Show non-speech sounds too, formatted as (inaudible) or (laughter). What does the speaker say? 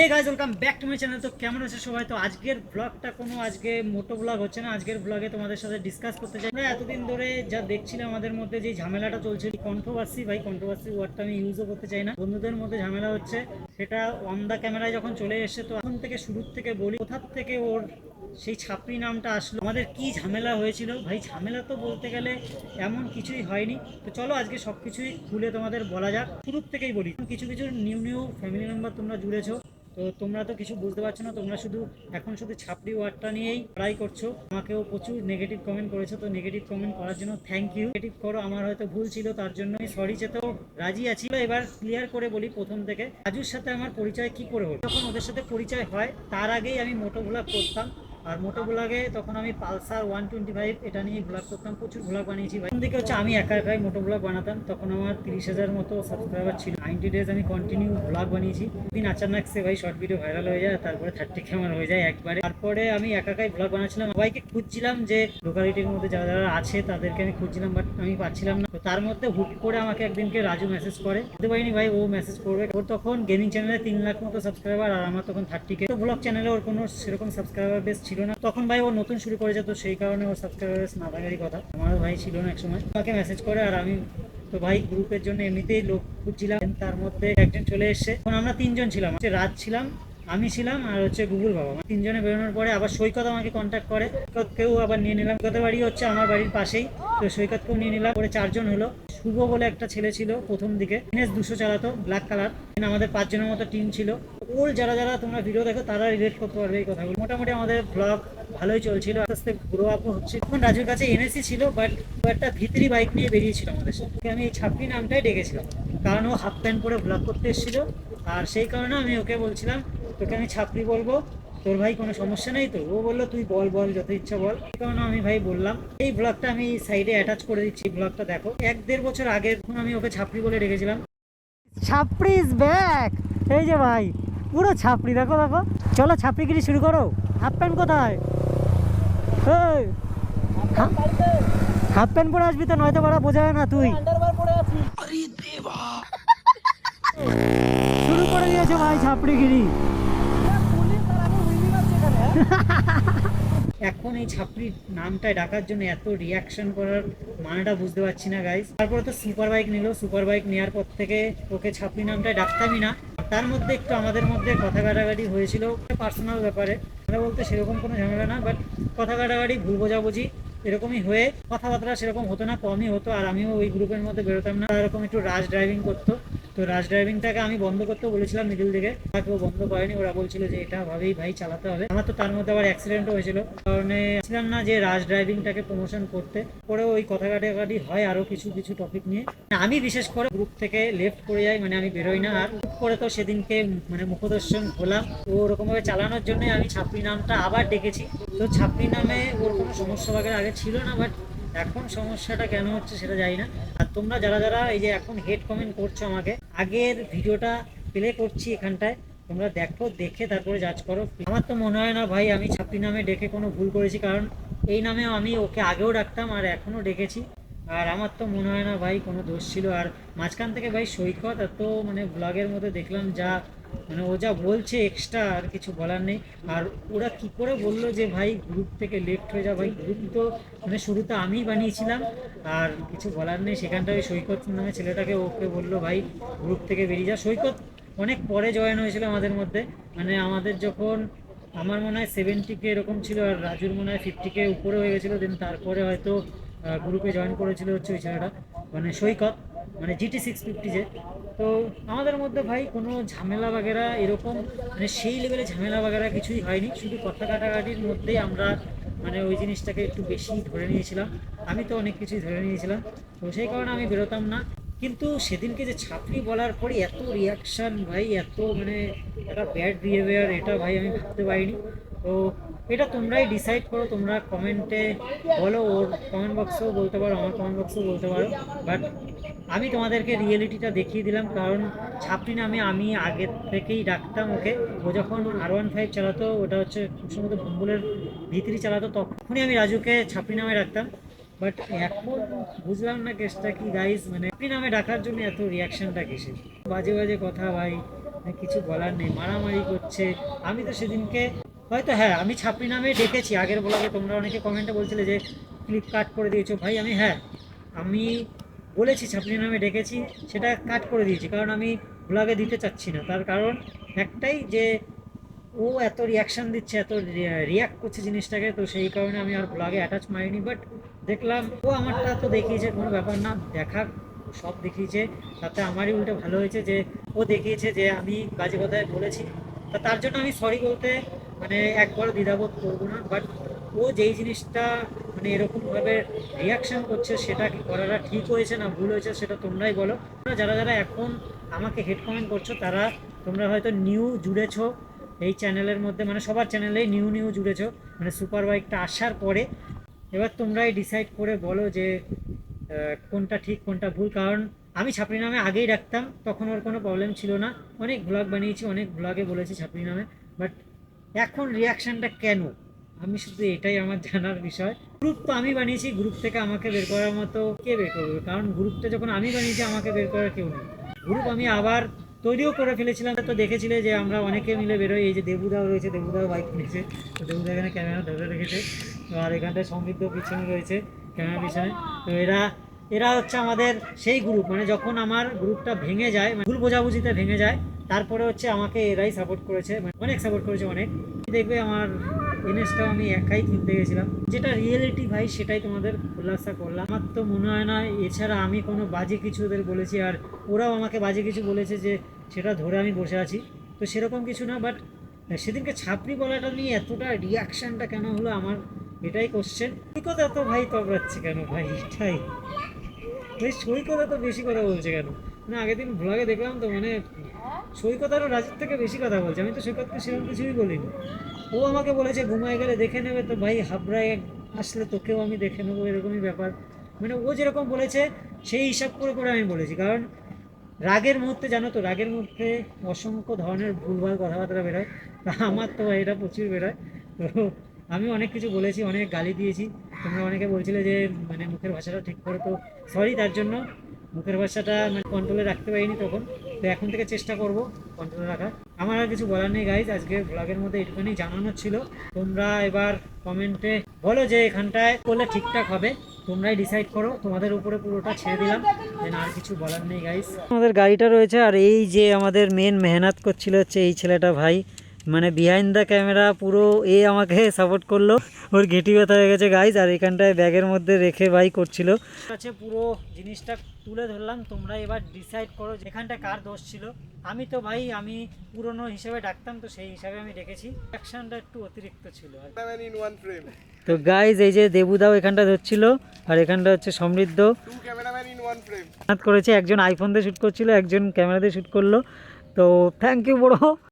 Hey guys welcome back to my channel তো কেমন আছে সবাই? তো আজকের ব্লগটা কোনো আজকে মোটো ব্লগ হচ্ছে না। আজকের ব্লগে তোমাদের সাথে ডিসকাস করতে চাই। আমরা এতদিন ধরে যা দেখছিলাম আমাদের মধ্যে যে ঝামেলাটা চলছে কন্ট্রোভার্সি ভাই কন্ট্রোভার্সি ওয়ার্ডটা আমি ইউজও করতে চাই না। বন্ধুদের মধ্যে ঝামেলা হচ্ছে, সেটা অন দ্য ক্যামেরায় যখন চলে এসছে, তো এখন থেকে শুরুর থেকে বলি কোথার থেকে ওর সেই ছাপড়ি নামটা আসলো, আমাদের কি ঝামেলা হয়েছিল? ভাই, ঝামেলা তো বলতে গেলে এমন কিছুই হয়নি। তো চলো আজকে সব কিছুই খুলে তোমাদের বলা যাক। শুরুর থেকেই বলি, কিছু কিছু নিউ নিউ ফ্যামিলি মেম্বার তোমরা জুড়েছো। তো তোমরা তো কিছু বুঝতে পারছ না, তোমরা শুধু এখন শুধু ছাপড়ি ওয়ার্ডটা নিয়েই ট্রাই করছ। আমাকেও প্রচুর নেগেটিভ কমেন্ট করেছ, তো নেগেটিভ কমেন্ট করার জন্য থ্যাংক ইউ নেগেটিভ করো, আমার হয়তো ভুল ছিল, তার জন্য সরি চেতেও রাজি আছি। এবার ক্লিয়ার করে বলি প্রথম থেকে। রাজুর সাথে আমার পরিচয় কি করে হলো? যখন ওদের সাথে পরিচয় হয়, তার আগেই আমি মোটো ভোলা করতাম। আর মোটো ব্লগে তখন আমি পালসার ওয়ান টোয়েন্টি ফাইভ এটা নিয়ে ব্লগ করতাম, প্রচুর ব্লগ বানিয়েছি প্রথম দিকে হচ্ছে আমি একা একাই মোটো ব্লগ বানাতাম, তখন আমার তিরিশ হাজার মতো সাবস্ক্রাইবার ছিল। নাইনটি ডেজ আমি কন্টিনিউ ব্লগ বানিয়েছি। দিন আচানক সে ভাই শর্ট ভিডিও ভাইরাল হয়ে যায় তারপরে থার্টি ক্যামেরা হয়ে যায় একবারে। তারপরে আমি একা একাই ব্লগ বানাচ্ছিলাম। সবাইকে খুঁজছিলাম যে লোকালিটির মধ্যে যারা যারা আছে তাদেরকে আমি খুঁজছিলাম বাট আমি পাচ্ছিলাম না। তো তার মধ্যে হুট করে আমাকে একদিনকে রাজু মেসেজ করে। বলতে পারিনি ভাই, ও মেসেজ করবে। ওর তখন গেমিং চ্যানেলে তিন লাখ মতো সাবস্ক্রাইবার আর আমার তখন থার্টি কে তো ব্লগ চ্যানেলে ওর কোনো সেরকম সাবস্ক্রাইবার বেস ছিল না। তখন ভাই ও নতুন শুরু করেছে, তো সেই কারণে ওর সাবস্ক্রাইবার বেস না থাকারই কথা। আমারও ভাই ছিল না একসময়। আমাকে মেসেজ করে আর আমি তো ভাই গ্রুপের জন্য এমনিতেই লোক খুঁজছিলাম। তার মধ্যে একজন চলে এসছে। এখন আমরা তিনজন ছিলাম। হচ্ছে রাত ছিলাম, আমি ছিলাম আর হচ্ছে গুগল বাবা তিনজনে বেরোনোর পরে আবার সৈকত আমাকে কন্ট্যাক্ট করে। কেউ আবার নিয়ে নিলাম। সৈকতের বাড়ি হচ্ছে আমার বাড়ির পাশেই। তো সৈকতকেও নিয়ে নিলাম। পরে চারজন হলো। শুভ বলে একটা ছেলে ছিল প্রথম দিকে। এনএস দুশো চালাতো ব্ল্যাক কালার আমাদের পাঁচজনের মতো টিম ছিল। ওর যারা যারা তোমরা ভিডিও দেখো, তারা রিলেট করতে পারবে এই কথাগুলো। মোটামুটি আমাদের ব্লগ ভালোই চলছিল। আস্তে আস্তে গ্রো আপ হচ্ছে। তখন রাজুর কাছে এনএসি ছিল বাট একটা ভিতরি বাইক নিয়ে বেরিয়েছিল আমাদের সাথে। আমি এই ছাপড়ি নামটাই ডেকেছিলাম। কারণ ও হাফ প্যান্ট পরে ব্লগ করতে এসেছিল। আর সেই কারণে আমি ওকে বলছিলাম, তোকে আমি ছাপড়ি বলব তোর ভাই কোনো সমস্যা নেই তো? ও বলল তুই বল বল যত ইচ্ছা বল। কারণে আমি ভাই বললাম এই ব্লগটা আমি সাইডে অ্যাটাচ করে দিচ্ছি ব্লগটা দেখো। এক দেড় বছর আগে আমি ওকে ছাপড়ি বলে রেখেছিলাম। ছাপড়ি ইজ ব্যাক এই যে ভাই পুরো ছাপড়ি দেখো দেখো। চলো ছাপড়িগিরি শুরু করো। হাফ প্যান্ট কোথায়? হাফ প্যান্ট পরে আসবি তো নয়তো বাড়া বোঝা যায় না তুই। শুরু করে দিয়েছে ভাই ছাপড়িগিরি (laughs) এখন এই ছাপড়ির নামটা ডাকার জন্য এত রিয়াকশন করার মানেটা বুঝতে পারছি না গাইস তারপরে তো সুপার বাইক নিল। সুপার বাইক নেওয়ার পর থেকে ওকে ছাপড়ি নামটা ডাকতামই না। তার মধ্যে একটু আমাদের মধ্যে কথা কাটাকাটি হয়েছিল পার্সোনাল ব্যাপারে। আমরা বলতে সেরকম কোনো ঝামেলা না বাট কথা কাটাকাটি, ভুল বোঝাবুঝি এরকমই হয়ে কথাবার্তা সেরকম হতো না, কমই হতো। আর আমিও ওই গ্রুপের মধ্যে বেরোতাম না। এরকম একটু রাশ ড্রাইভিং করতো। তো রাশ ড্রাইভিংটাকে আমি বন্ধ করতেও বলেছিলাম মিডিল দিকে। তাকে ও বন্ধ করেনি, ওরা বলছিল যে এটা ভাবেই ভাই চালাতে হবে। আমার তো তার মধ্যে আবার অ্যাক্সিডেন্টও হয়েছিল। কারণে ছিলাম না যে রাশ ড্রাইভিংটাকে প্রমোশন করতে। পরে ওই কথা কাটাকাটি হয় আরও কিছু কিছু টপিক নিয়ে। আমি বিশেষ করে গ্রুপ থেকে লেফট করে যাই মানে আমি বেরোই না। আর করে তো সেদিনকে মানে মুখদর্শন হলাম। ও ওরকমভাবে চালানোর জন্য আমি ছাপড়ি নামটা আবার ডেকেছি। তো ছাপড়ি নামে ওর কোনো সমস্যা বাগের আগে ছিল না বাট এখন সমস্যাটা কেন হচ্ছে সেটা জানি না। আর তোমরা যারা যারা এই যে এখন হেড কমেন্ট করছ আমাকে, আগের ভিডিওটা প্লে করছি এখানটায়, তোমরা দেখো, দেখে তারপরে জাজ করো। আমার তো মনে হয় না ভাই, আমি ছাপড়ি নামে ডেকে কোনো ভুল করেছি, কারণ এই নামেও আমি ওকে আগেও ডাকতাম আর এখনও ডেকেছি। আর আমার তো মনে হয় না ভাই, কোনো দোষ ছিল। আর মাঝখান থেকে ভাই সৈকত, এত মানে ব্লগের মধ্যে দেখলাম যা মানে ও যা বলছে এক্সট্রা আর কিছু বলার নেই। আর ওরা কি করে বলল যে, ভাই গ্রুপ থেকে লেফট হয়ে যা ভাই গ্রুপ তো মানে শুরুতে আমিই বানিয়েছিলাম, আর কিছু বলার নেই। সেখানটা ওই সৈকত নামে ছেলেটাকে ওকে বলল, ভাই গ্রুপ থেকে বেরিয়ে যা। সৈকত অনেক পরে জয়েন হয়েছিল আমাদের মধ্যে। মানে আমাদের যখন, আমার মনে হয় সেভেন্টি কে এরকম ছিল আর রাজুর মনে হয় ফিফটি কে উপরে হয়ে গেছিল। দেন তারপরে হয়তো গ্রুপে জয়েন করেছিল হচ্ছে ওই ছেলেটা। মানে সৈকত মানে জিটি সিক্স ফিফটি যে তো আমাদের মধ্যে ভাই কোনো ঝামেলা বাগেরা এরকম মানে সেই লেভেলে ঝামেলা বাগেরা কিছুই হয়নি। শুধু কথা কাটাকাটির মধ্যেই আমরা মানে ওই জিনিসটাকে একটু বেশি ধরে নিয়েছিলাম। আমি তো অনেক কিছুই ধরে নিয়েছিলাম। তো সেই কারণে আমি বেরোতাম না। কিন্তু সেদিনকে যে ছাপড়ি বলার পরে এত রিয়াকশান ভাই, এত মানে একটা ব্যাড বিহেভিয়ার এটা ভাই আমি ভাবতে পারিনি। তো এটা তোমরাই ডিসাইড করো, তোমরা কমেন্টে বলো, ওর কমেন্ট বক্সেও বলতে পারো, আমার কমেন্ট বক্সেও বলতে পারো। বাট আমি তোমাদেরকে রিয়েলিটিটা দেখিয়ে দিলাম, কারণ ছাপড়ি নামে আমি আগে থেকেই ডাকতাম ওকে। ও যখন আর ওয়ান ফাইভ চালাতো, ওটা হচ্ছে সম্ভবত ভম্বুলের ভিতরি চালাতো, তখনই আমি রাজুকে ছাপড়ি নামে ডাকতাম। বাট এখন বুঝলাম না কেসটা কি গাইস মানে ছাপড়ি নামে ডাকার জন্য এত রিয়াকশানটা কিসের? বাজে বাজে কথা ভাই, কিছু বলার নেই, মারামারি করছে। আমি তো সেদিনকে হয়তো হ্যাঁ আমি ছাপড়ি নামে ডেকেছি। আগের ব্লগে তোমরা অনেকে কমেন্টে বলছিলে যে ক্লিপ করে দিয়েছ। ভাই, আমি হ্যাঁ আমি বলেছি ছাপড়ি নামে ডেকেছি, সেটা কাট করে দিয়েছি। কারণ আমি ব্লগে দিতে চাচ্ছি না। তার কারণ একটাই যে, ও এত রিয়াকশান দিচ্ছে, এত রিয়াক্ট করছে জিনিসটাকে, তো সেই কারণে আমি আর ব্লগে অ্যাটাচ মারিনি। বাট দেখলাম, ও আমারটা তো দেখিয়েছে, কোনো ব্যাপার না, দেখা, সব দেখিয়েছে। তাতে আমারই উল্টো ভালো হয়েছে যে, ও দেখিয়েছে যে, আমি বাজে কথায় বলেছি। তা তার জন্য আমি সরি বলতে মানে একবারও দ্বিধাবোধ করব না বাট ও যেই জিনিসটা মানে এরকমভাবে রিয়াকশন করছে সেটা করাটা ঠিক হয়েছে না ভুল হয়েছে সেটা তোমরাই বলো। যারা যারা এখন আমাকে হেড কমেন্ট করছ, তারা তোমরা হয়তো নিউ জুড়েছো এই চ্যানেলের মধ্যে মানে সবার চ্যানেলেই নিউ নিউ জুড়েছো মানে সুপার বাইকটা আসার পরে। এবার তোমরাই ডিসাইড করে বলো যে কোনটা ঠিক, কোনটা ভুল, কারণ আমি ছাপড়ি নামে আগেই রাখতাম, তখন ওর কোনো প্রবলেম ছিল না। অনেক ব্লগ বানিয়েছি, অনেক ব্লগে বলেছি ছাপড়ি নামে বাট এখন রিয়াকশনটা কেন? আমি শুধু এটাই আমার জানার বিষয়। গ্রুপ তো আমি বানিয়েছি গ্রুপ থেকে আমাকে বের করার মতো কে বের করবে? কারণ গ্রুপটা যখন আমি বানিয়েছি, আমাকে বের করার কেউ নেই। গ্রুপ আমি আবার তৈরিও করে ফেলেছিলাম। তো দেখেছিলে যে আমরা অনেকে মিলে বেরোই। এই যে দেবুদাও রয়েছে, দেবুদাও বাইক নিয়েছে তো দেবুদা এখানে ক্যামেরা ধরে রেখেছে। আর এখানটায় সমৃদ্ধ পিছনে রয়েছে ক্যামেরা পিছনে। তো এরা এরা হচ্ছে আমাদের সেই গ্রুপ মানে যখন আমার গ্রুপটা ভেঙে যায় মানে ভুল বোঝাবুঝিতে ভেঙে যায়, তারপরে হচ্ছে আমাকে এরাই সাপোর্ট করেছে মানে অনেক সাপোর্ট করেছে অনেক। দেখবে আমার এনএসটাও আমি একাই কিনতে গেছিলাম। যেটা রিয়েলিটি ভাই, সেটাই তোমাদের খোলাসা করলাম। আমার তো মনে হয় না, এছাড়া আমি কোনো বাজে কিছু ওদের বলেছি, আর ওরাও আমাকে বাজে কিছু বলেছে যে, সেটা ধরে আমি বসে আছি। তো সেরকম কিছু না বাট সেদিনকে ছাপড়ি বলাটা নিয়ে এতটা রিয়াকশানটা কেন হলো, আমার এটাই কোশ্চেন কথা তো ভাই, তবড়াচ্ছে কেন ভাই? এটাই। ভাই সৈকত তো বেশি কথা বলছে কেন? মানে আগের দিন ব্লগে দেখলাম তো মানে সৈকত আরও রাজের থেকে বেশি কথা বলছে। আমি তো সৈকতকে সেরকম কিছুই বলিনি। ও আমাকে বলেছে, ঘুমায় গেলে দেখে নেবে তো ভাই, হাবড়ায় আসলে তোকেও আমি দেখে নেব, এরকমই ব্যাপার। মানে ও যেরকম বলেছে, সেই হিসাব করে করে আমি বলেছি। কারণ রাগের মুহূর্তে, জানো তো, রাগের মধ্যে অসংখ্য ধরনের ভুলভাল কথাবার্তা বেরোয়। আমার তো এটা প্রচুর বেরোয়। তো আমি অনেক কিছু বলেছি, অনেক গালি দিয়েছি। তোমরা অনেকে বলছিলে যে মানে মুখের ভাষাটা ঠিক করে তো সরি তার জন্য। মুখের ভাষাটা মানে কন্ট্রোলে রাখতে পারিনি তখন। তো এখন থেকে চেষ্টা করব কন্ট্রোলে রাখার। আমার আর কিছু বলার নেই গাইজ আজকে ব্লগের মধ্যে একটুখানি জানানো ছিল। তোমরা এবার কমেন্টে বলো যে, এখানটায় করলে ঠিকঠাক হবে। তোমরাই ডিসাইড করো। তোমাদের উপরে পুরোটা ছেড়ে দিলাম। দেন আর কিছু বলার নেই গাইস আমাদের গাড়িটা রয়েছে, আর এই যে আমাদের মেন মেহনত করছিল হচ্ছে এই ছেলেটা ভাই। মানে বিহাইন্ড দ্য ক্যামেরা পুরো এ আমাকে সাপোর্ট করল। ওর ঘেঁটি ব্যথা হয়ে গেছে গাইজ আর এখানটায় ব্যাগের মধ্যে রেখে ভাই করছিল। কাছে পুরো জিনিসটা তুলে ধরলাম তোমরা এবার ডিসাইড করো যে এখানটা কার দোষ ছিল। আমি তো ভাই আমি পুরনো হিসেবে ডাকতাম তো সেই হিসাবে আমি রেখেছি। অ্যাকশনটা একটু অতিরিক্ত ছিল. তো গাইজ এই যে দেবুদাও এখানটা ধরছিল আর এখানটা হচ্ছে সমৃদ্ধ। করেছে একজন আইফোন দিয়ে শ্যুট করছিল একজন ক্যামেরা দিয়ে শ্যুট করল। তো থ্যাংক ইউ বড়ো